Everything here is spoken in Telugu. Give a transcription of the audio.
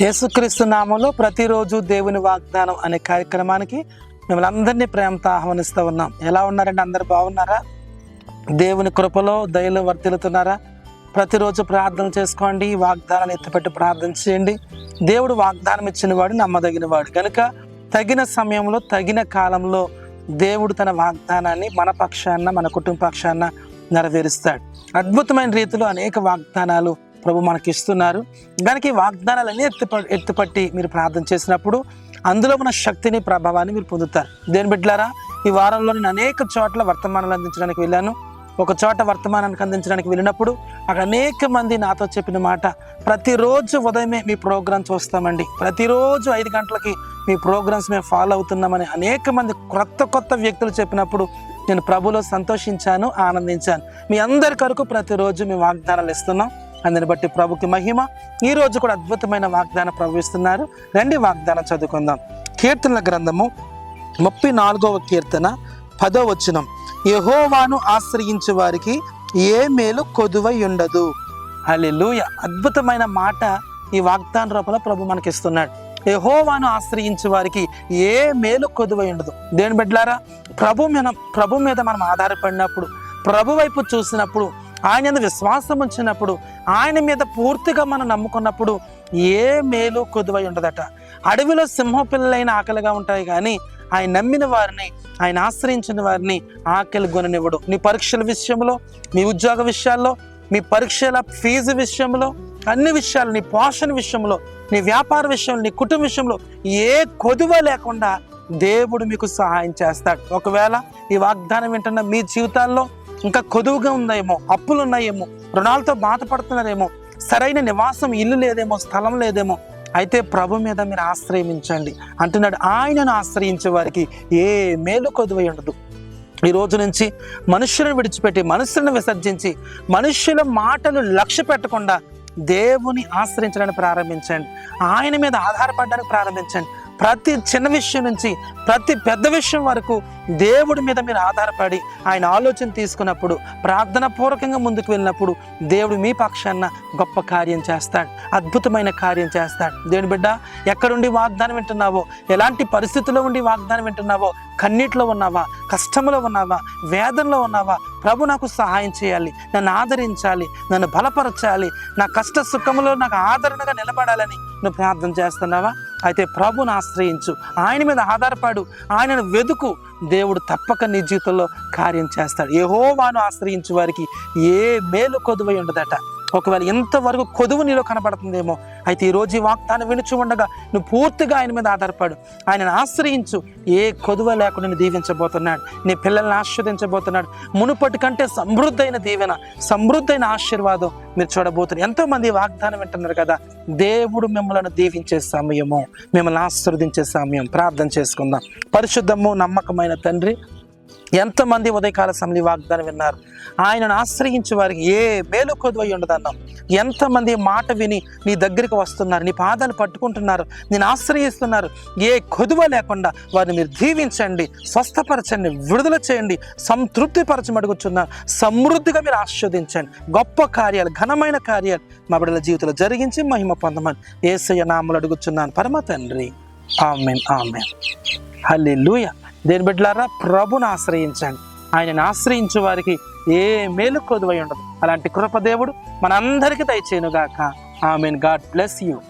యేసుక్రీస్తు నామంలో ప్రతిరోజు దేవుని వాగ్దానం అనే కార్యక్రమానికి మిమ్మల్ని అందరినీ ప్రేమతో ఆహ్వానిస్తూ ఉన్నాం. ఎలా ఉన్నారండి? అందరు బాగున్నారా? దేవుని కృపలో దయలో వర్తిల్లుతున్నారా ప్రతిరోజు ప్రార్థన చేసుకోండి వాగ్దానాన్ని ఎత్తిపెట్టి ప్రార్థన చేయండి. దేవుడు వాగ్దానం ఇచ్చిన వాడు నమ్మదగిన వాడు. కనుక తగిన సమయంలో తగిన కాలంలో దేవుడు తన వాగ్దానాన్ని మన పక్షాన మన కుటుంబ పక్షాన నెరవేరుస్తాడు. అద్భుతమైన రీతిలో అనేక వాగ్దానాలు ప్రభు మనకి ఇస్తున్నారు దానికి ఈ వాగ్దానాలన్నీ ఎత్తుప ఎత్తుపట్టి మీరు ప్రార్థన చేసినప్పుడు అందులో ఉన్న శక్తిని ప్రభావాన్ని మీరు పొందుతారు. దేని బిడ్డలారా ఈ వారంలో నేను అనేక చోట్ల వర్తమానాలు అందించడానికి వెళ్ళాను. ఒక చోట వర్తమానానికి అందించడానికి వెళ్ళినప్పుడు అక్కడ అనేక మంది నాతో చెప్పిన మాట ప్రతిరోజు ఉదయమే మీ ప్రోగ్రామ్ చూస్తామండి. ప్రతిరోజు ఐదు గంటలకి మీ ప్రోగ్రామ్స్ మేము ఫాలో అవుతున్నామని అనేక మంది కొత్త కొత్త వ్యక్తులు చెప్పినప్పుడు నేను ప్రభులో సంతోషించాను ఆనందించాను. మీ అందరి కొరకు ప్రతిరోజు మేము వాగ్దానాలు ఇస్తున్నాం. అందుని బట్టి ప్రభుకి మహిమ. ఈ రోజు కూడా అద్భుతమైన వాగ్దానం ప్రవహిస్తున్నారు రెండు రండి వాగ్దానం చదువుకుందాం. కీర్తనల గ్రంథము ముప్పై నాలుగవ కీర్తన పదో వచనం. యహోవాను ఆశ్రయించే వారికి ఏ మేలు కొదువై ఉండదు. హల్లెలూయా! అద్భుతమైన మాట ఈ వాగ్దాన రూపంలో ప్రభు మనకి ఇస్తున్నాడు యహోవాను ఆశ్రయించే వారికి ఏ మేలు కొదువై ఉండదు. దేని బిడ్డలారా ప్రభు మీద ప్రభు మీద మనం ఆధారపడినప్పుడు ప్రభు వైపు చూసినప్పుడు ఆయన విశ్వాసం ఉంచినప్పుడు ఆయన మీద పూర్తిగా మనం నమ్ముకున్నప్పుడు ఏ మేలు కొదువై ఉండదట. అడవిలో సింహ పిల్లలైన ఆకలిగా ఉంటాయి కానీ ఆయన నమ్మిన వారిని ఆయన ఆశ్రయించిన వారిని ఆకలి గుణనివ్వడు నీ పరీక్షల విషయంలో నీ ఉద్యోగ విషయాల్లో మీ పరీక్షల ఫీజు విషయంలో అన్ని విషయాలు నీ పోషణ విషయంలో నీ వ్యాపార విషయంలో నీ కుటుంబ విషయంలో ఏ కొదువ లేకుండా దేవుడు మీకు సహాయం చేస్తాడు. ఒకవేళ ఈ వాగ్దానం వింటున్న మీ జీవితాల్లో ఇంకా కొదువుగా ఉందేమో అప్పులు ఉన్నాయేమో రుణాలతో బాధపడుతున్నారేమో సరైన నివాసం ఇల్లు లేదేమో స్థలం లేదేమో అయితే ప్రభు మీద మీరు ఆశ్రయించండి. అంటున్నాడు ఆయనను ఆశ్రయించే వారికి ఏ మేలు కొదువై ఉండదు. ఈ రోజు నుంచి మనుషులను విడిచిపెట్టి మనుషులను విసర్జించి మనుషుల మాటలు లక్ష్య పెట్టకుండా దేవుని ఆశ్రయించడానికి ప్రారంభించండి. ఆయన మీద ఆధారపడడానికి ప్రారంభించండి. ప్రతి చిన్న విషయం నుంచి ప్రతి పెద్ద విషయం వరకు దేవుడి మీద మీరు ఆధారపడి ఆయన ఆలోచన తీసుకున్నప్పుడు ప్రార్థన పూర్వకంగా ముందుకు వెళ్ళినప్పుడు దేవుడు మీ పక్షాన గొప్ప కార్యం చేస్తాడు అద్భుతమైన కార్యం చేస్తాడు. దేవుని బిడ్డ ఎక్కడుండి వాగ్దానం వింటున్నావో ఎలాంటి పరిస్థితుల్లో ఉండి వాగ్దానం వింటున్నావో కన్నీటిలో ఉన్నావా కష్టంలో ఉన్నావా వేదనలో ఉన్నావా ప్రభు నాకు సహాయం చేయాలి నన్ను ఆదరించాలి నన్ను బలపరచాలి నా కష్ట సుఖములో నాకు ఆదరణగా నిలబడాలని నువ్వు ప్రార్థన చేస్తున్నావా? అయితే ప్రభుని ఆశ్రయించు. ఆయన మీద ఆధారపడు. ఆయనను వెతుకు దేవుడు తప్పక నీ జీవితంలో కార్యం చేస్తాడు. యెహోవాను ఆశ్రయించు వారికి ఏ మేలు కొదువై ఉండదట. ఒకవేళ ఎంతవరకు కొదువు నీలో కనబడుతుందేమో అయితే ఈ రోజు ఈ వాగ్దానం వినుచు ఉండగా నువ్వు పూర్తిగా ఆయన మీద ఆధారపడు. ఆయనను ఆశ్రయించు. ఏ కొదువ లేకుండా నేను దీవించబోతున్నాడు. నీ పిల్లల్ని ఆశీర్వదించబోతున్నాడు మునుపటి కంటే సమృద్ధైన దీవెన సమృద్ధైన ఆశీర్వాదం మీరు చూడబోతున్నారు. ఎంతోమంది వాగ్దానం వింటున్నారు కదా. దేవుడు మిమ్మల్ని దీవించే సమయము మిమ్మల్ని ఆశీర్వదించే సమయం. ప్రార్థన చేసుకుందాం. పరిశుద్ధము నమ్మకమైన తండ్రి ఎంతమంది ఉదయకాల సమలి వాగ్దానం విన్నారు? ఆయనను ఆశ్రయించే వారికి ఏ మేలు కొదువై ఉండదన్నాం ఎంతమంది మాట విని నీ దగ్గరికి వస్తున్నారు? నీ పాదాలు పట్టుకుంటున్నారు? నేను ఆశ్రయిస్తున్నారు? ఏ కొదువ లేకుండా వారిని మీరు దీవించండి స్వస్థపరచండి విడుదల చేయండి సంతృప్తిపరచమడుగుతున్నారు సమృద్ధిగా మీరు ఆస్వాదించండి. గొప్ప కార్యాలు ఘనమైన కార్యాలు మా బిడ్డల జీవితంలో జరిగించి మహిమ పొందమని ఏసయ్య నామలు అడుగుచున్నాను. పరమ తండ్రి. Amen amen. హల్లెలూయ. దేని బిడ్డలారా? ప్రభుని ఆశ్రయించండి. ఆయనను ఆశ్రయించే వారికి ఏ మేలు కొదువై ఉండదు. అలాంటి కృపదేవుడు మనందరికీ దయచేయనుగాక. ఆమెన్. God bless you.